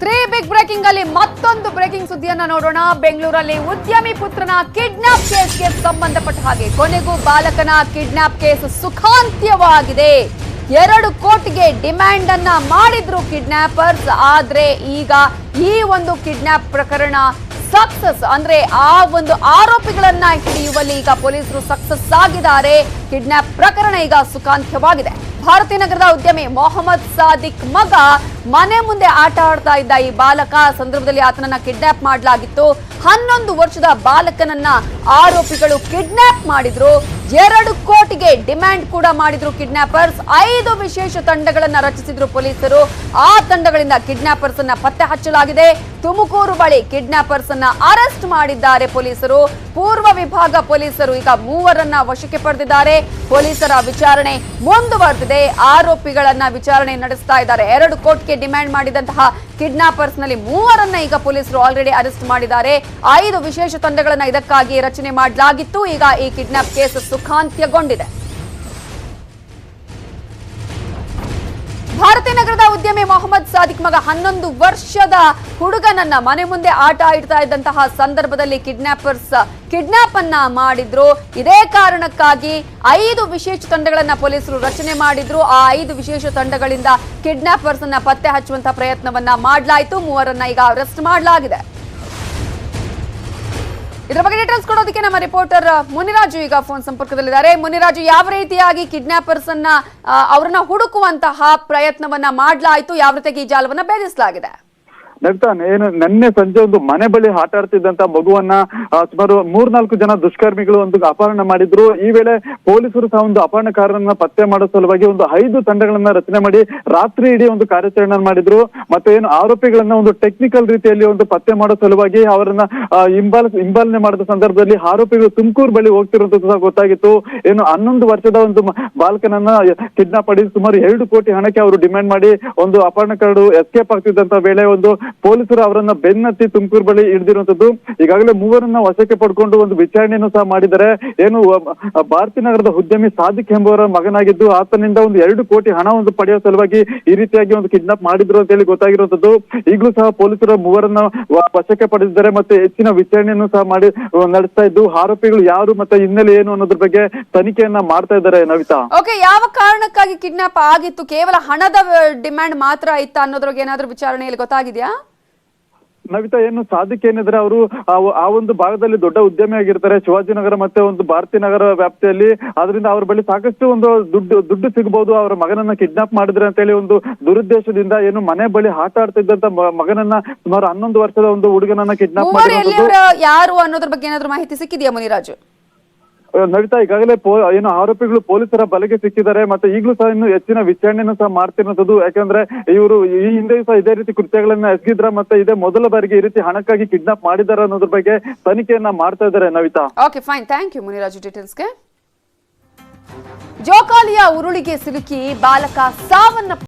Three Bigg breaking ಅಲ್ಲಿ ಮತ್ತೊಂದು breaking ಸುದ್ದಿಯನ್ನ ನೋಡೋಣ. ಬೆಂಗಳೂರಲ್ಲಿ ಉದ್ಯಮಿ ಪುತ್ರನ ಕಿಡ್ನಾಪ್ ಕೇಸ್ಗೆ ಸಂಬಂಧಪಟ್ಟ ಹಾಗೆ. ಕೊನೆಗೂ ಬಾಲಕನ ಕಿಡ್ನಾಪ್ ಕೇಸ್ ಸುಖಾಂತ್ಯವಾಗಿದೆ. ಎರಡು ಕೋಟಿಗೆ ಡಿಮ್ಯಾಂಡ್ ಅನ್ನ ಮಾಡಿದ್ರು ಕಿಡ್ನಾಪರ್ಸ್ ಆದ್ರೆ ಈಗ ಈ ಒಂದು ಕಿಡ್ನಾಪ್ ಪ್ರಕರಣ ಸಕ್ಸಸ್ ಅಂದ್ರೆ ಆ ಒಂದು ಆರೋಪಿಗಳನ್ನ ಹಿಡಿಯುವಲ್ಲಿ ಈಗ ಪೊಲೀಸರು ಸಕ್ಸಸ್ ಆಗಿದ್ದಾರೆ. ಕಿಡ್ನಾಪ್ ಪ್ರಕರಣ ಈಗ ಸುಖಾಂತ್ಯವಾಗಿದೆ. ಭಾರತೀಯ ನಗರದ ಉದ್ಯಮಿ ಮೊಹಮ್ಮದ್ ಸಾದಿಕ್ ಮಗ ಮನೆ ಮುಂದೆ ಆಟ ಆಡ್ತಾ ಇದ್ದ ಈ ಬಾಲಕ ಸಂದರ್ಭದಲ್ಲಿ ಆತನನ್ನ ಕಿಡ್ನಾಪ್ ಮಾಡಲಾಗಿತ್ತು. ಹನ್ನೊಂದು ವರ್ಷದ ಬಾಲಕನನ್ನ ಆರೋಪಿಗಳು ಕಿಡ್ನಾಪ್ ಮಾಡಿದ್ರು. ಎರಡು ಕೋಟಿಗೆ ಡಿಮ್ಯಾಂಡ್ ಕೂಡ ಮಾಡಿದ್ರು ಕಿಡ್ನಾಪರ್ಸ್ ಐದು ವಿಶೇಷ ತಂಡಗಳನ್ನ ರಚಿಸಿದ್ರು ಪೊಲೀಸರು. ಆ ತಂಡಗಳಿಂದ ಕಿಡ್ನಾಪರ್ಸ್ ಅನ್ನ ಪತ್ತೆ ಹಚ್ಚಲಾಗಿದೆ. ತುಮಕೂರು ಬಳಿ ಕಿಡ್ನಾಪರ್ಸ್ ಅನ್ನ ಅರೆಸ್ಟ್ ಮಾಡಿದ್ದಾರೆ ಪೊಲೀಸರು. ಪೂರ್ವ ವಿಭಾಗ ಪೊಲೀಸರು ಈಗ ಮೂವರನ್ನ ವಶಕ್ಕೆ ಪಡೆದಿದ್ದಾರೆ. ಪೊಲೀಸರ ವಿಚಾರಣೆ ಮುಂದುವರೆದಿದೆ. ಆರೋಪಿಗಳನ್ನ ವಿಚಾರಣೆ ನಡೆಸ್ತಾ ಇದ್ದಾರೆ. ಎರಡು ಕೋಟಿಗೆ ಡಿಮ್ಯಾಂಡ್ ಮಾಡಿದಂತಹ ಕಿಡ್ನಾಪರ್ಸ್ನಲ್ಲಿ ಮೂವರನ್ನ ಈಗ ಪೊಲೀಸರು ಆಲ್ರೆಡಿ ಅರೆಸ್ಟ್ ಮಾಡಿದ್ದಾರೆ. ಐದು ವಿಶೇಷ ತಂಡಗಳನ್ನ ಇದಕ್ಕಾಗಿ ರಚನೆ ಮಾಡಲಾಗಿತ್ತು. ಈಗ ಈ ಕಿಡ್ನಾಪ್ ಕೇಸ್ ಸುಖಾಂತ್ಯಗೊಂಡಿದೆ. ಉದ್ಯಮಿ ಮೊಹಮ್ಮದ್ ಸಾದಿಕ್ ಮಗ ಹನ್ನೊಂದು ವರ್ಷದ ಹುಡುಗನನ್ನ ಮನೆ ಮುಂದೆ ಆಟ ಇಡ್ತಾ ಇದ್ದಂತಹ ಸಂದರ್ಭದಲ್ಲಿ ಕಿಡ್ನಾಪರ್ಸ್ ಕಿಡ್ನಾಪ್ ಅನ್ನ ಮಾಡಿದ್ರು. ಇದೇ ಕಾರಣಕ್ಕಾಗಿ ಐದು ವಿಶೇಷ ತಂಡಗಳನ್ನ ಪೊಲೀಸರು ರಚನೆ ಮಾಡಿದ್ರು. ಆ ಐದು ವಿಶೇಷ ತಂಡಗಳಿಂದ ಕಿಡ್ನಾಪರ್ಸ್ ಅನ್ನ ಪತ್ತೆ ಹಚ್ಚುವಂತಹ ಪ್ರಯತ್ನವನ್ನ ಮಾಡಲಾಯಿತು. ಮೂವರನ್ನ ಈಗ ಅರೆಸ್ಟ್ ಮಾಡಲಾಗಿದೆ. ಇದರ ಬಗ್ಗೆ ಡೀಟೇಲ್ಸ್ ಕೊಡೋದಕ್ಕೆ ನಮ್ಮ ರಿಪೋರ್ಟರ್ ಮುನಿರಾಜು ಈಗ ಫೋನ್ ಸಂಪರ್ಕದಲ್ಲಿದ್ದಾರೆ. ಮುನಿರಾಜು, ಯಾವ ರೀತಿಯಾಗಿ ಕಿಡ್ನಾಪರ್ಸ್ ಅನ್ನ ಅವರನ್ನ ಹುಡುಕುವಂತಹ ಪ್ರಯತ್ನವನ್ನ ಮಾಡಲಾಯಿತು? ಯಾವ ರೀತಿಯಾಗಿ ಈ ಜಾಲವನ್ನ ಭೇದಿಸಲಾಗಿದೆ? ನಗ್ತಾ ಏನು, ನಿನ್ನೆ ಸಂಜೆ ಒಂದು ಮನೆ ಬಳಿ ಆಟ ಆಡ್ತಿದ್ದಂತ ಮಗುವನ್ನ ಸುಮಾರು ಮೂರ್ನಾಲ್ಕು ಜನ ದುಷ್ಕರ್ಮಿಗಳು ಒಂದು ಅಪಹರಣ ಮಾಡಿದ್ರು. ಈ ವೇಳೆ ಪೊಲೀಸರು ಸಹ ಒಂದು ಅಪಹರಣಕಾರರನ್ನ ಪತ್ತೆ ಮಾಡೋ ಸಲುವಾಗಿ ಒಂದು ಐದು ತಂಡಗಳನ್ನ ರಚನೆ ಮಾಡಿ ರಾತ್ರಿ ಇಡೀ ಒಂದು ಕಾರ್ಯಾಚರಣೆ ಮಾಡಿದ್ರು. ಮತ್ತೆ ಏನು, ಆರೋಪಿಗಳನ್ನ ಒಂದು ಟೆಕ್ನಿಕಲ್ ರೀತಿಯಲ್ಲಿ ಒಂದು ಪತ್ತೆ ಮಾಡೋ ಸಲುವಾಗಿ ಅವರನ್ನ ಹಿಂಬಾಲ, ಹಿಂಬಾಲನೆ ಮಾಡಿದ ಸಂದರ್ಭದಲ್ಲಿ ಆರೋಪಿಗಳು ತುಮಕೂರು ಬಳಿ ಹೋಗ್ತಿರುವಂತದ್ದು ಸಹ ಗೊತ್ತಾಗಿತ್ತು. ಏನು, ಹನ್ನೊಂದು ವರ್ಷದ ಒಂದು ಬಾಲಕನನ್ನ ಕಿಡ್ನಾಪ್ ಮಾಡಿ ಸುಮಾರು ಎರಡು ಕೋಟಿ ಹಣಕ್ಕೆ ಅವರು ಡಿಮ್ಯಾಂಡ್ ಮಾಡಿ ಒಂದು ಅಪಹರಣಕಾರರು ಎಸ್ಕೇಪ್ ಆಗ್ತಿದ್ದಂತ ವೇಳೆ ಒಂದು ಪೊಲೀಸರು ಅವರನ್ನ ಬೆನ್ನತ್ತಿ ತುಮಕೂರು ಬಳಿ ಹಿಡಿದಿರುವಂತದ್ದು ಈಗಾಗಲೇ ಮೂವರನ್ನ ವಶಕ್ಕೆ ಪಡ್ಕೊಂಡು ಒಂದು ವಿಚಾರಣೆಯನ್ನು ಸಹ ಮಾಡಿದ್ದಾರೆ. ಏನು ಭಾರತಿ ನಗರದ ಉದ್ಯಮಿ ಸಾದಿಕ್ ಎಂಬುವರ ಮಗನಾಗಿದ್ದು, ಆತನಿಂದ ಒಂದು ಎರಡು ಕೋಟಿ ಹಣ ಒಂದು ಪಡೆಯುವ ಸಲುವಾಗಿ ಈ ರೀತಿಯಾಗಿ ಒಂದು ಕಿಡ್ನಾಪ್ ಮಾಡಿದ್ರು ಅಂತ ಹೇಳಿ ಗೊತ್ತಾಗಿರುವಂತದ್ದು ಈಗಲೂ ಸಹ ಪೊಲೀಸರು ಮೂವರನ್ನ ವಶಕ್ಕೆ ಪಡೆದಿದ್ದಾರೆ ಮತ್ತೆ ಹೆಚ್ಚಿನ ವಿಚಾರಣೆಯನ್ನು ಸಹ ಮಾಡಿ ನಡೆಸ್ತಾ ಇದ್ದು. ಆರೋಪಿಗಳು ಯಾರು ಮತ್ತೆ ಹಿನ್ನೆಲೆ ಏನು ಅನ್ನೋದ್ರ ಬಗ್ಗೆ ತನಿಖೆಯನ್ನ ಮಾಡ್ತಾ ಇದ್ದಾರೆ ನವಿತಾ. ಓಕೆ, ಯಾವ ಕಾರಣಕ್ಕಾಗಿ ಕಿಡ್ನಾಪ್ ಆಗಿತ್ತು? ಕೇವಲ ಹಣದ ಡಿಮ್ಯಾಂಡ್ ಮಾತ್ರ ಇತ್ತ ಅನ್ನೋದ್ರಾಗ ಏನಾದ್ರೂ ವಿಚಾರಣೆಯಲ್ಲಿ ಗೊತ್ತಾಗಿದ್ಯಾ? ನವಿತಾ ಏನು ಸಾಧಕ ಏನಿದ್ರೆ ಅವರು ಆ ಒಂದು ಭಾಗದಲ್ಲಿ ದೊಡ್ಡ ಉದ್ಯಮಿ ಆಗಿರ್ತಾರೆ. ಶಿವಾಜಿನಗರ ಮತ್ತೆ ಒಂದು ಭಾರತೀಯ ನಗರ ವ್ಯಾಪ್ತಿಯಲ್ಲಿ. ಅದರಿಂದ ಅವ್ರ ಬಳಿ ಸಾಕಷ್ಟು ಒಂದು ದುಡ್ಡು ದುಡ್ಡು ಸಿಗಬಹುದು ಅವರ ಮಗನನ್ನ ಕಿಡ್ನಾಪ್ ಮಾಡಿದ್ರೆ ಅಂತ ಹೇಳಿ ಒಂದು ದುರುದ್ದೇಶದಿಂದ ಏನು ಮನೆ ಬಳಿ ಆಟ ಆಡ್ತಿದ್ದಂತ ಮಗನನ್ನ ಸುಮಾರು ಹನ್ನೊಂದು ವರ್ಷದ ಒಂದು ಹುಡುಗನನ್ನ ಕಿಡ್ನಾಪ್ ಮಾಡಿರುವಂತದ್ದು ಯಾರು ಅನ್ನೋದ್ರ ಬಗ್ಗೆ ಏನಾದ್ರು ಮಾಹಿತಿ ಸಿಕ್ಕಿದೆಯಾ ಮುನಿರಾಜು? ನವಿತಾ ಈಗಾಗಲೇ ಏನು ಆರೋಪಿಗಳು ಪೊಲೀಸರ ಬಲೆಗೆ ಸಿಕ್ಕಿದ್ದಾರೆ ಮತ್ತೆ ಈಗಲೂ ಸಹ ಇನ್ನು ಹೆಚ್ಚಿನ ವಿಚಾರಣೆಯನ್ನು ಸಹ ಮಾಡ್ತಿರುವಂತದ್ದು ಯಾಕಂದ್ರೆ ಇವರು ಈ ಹಿಂದೆ ಸಹ ಇದೇ ರೀತಿ ಕೃತ್ಯಗಳನ್ನ ಎಸಗಿದ್ರ ಮತ್ತೆ ಇದೇ ಮೊದಲ ಬಾರಿಗೆ ಈ ರೀತಿ ಹಣಕ್ಕಾಗಿ ಕಿಡ್ನಾಪ್ ಮಾಡಿದ್ದಾರೆ ಅನ್ನೋದ್ರ ಬಗ್ಗೆ ತನಿಖೆಯನ್ನ ಮಾಡ್ತಾ ಇದ್ದಾರೆ Navitha. Okay fine thank you Muniraju ಡೀಟೇಲ್ಸ್ಗೆ ಜೋಕಾಲಿಯ ಉರುಳಿಗೆ ಸಿಲುಕಿ ಬಾಲಕ ಸಾವನ್ನ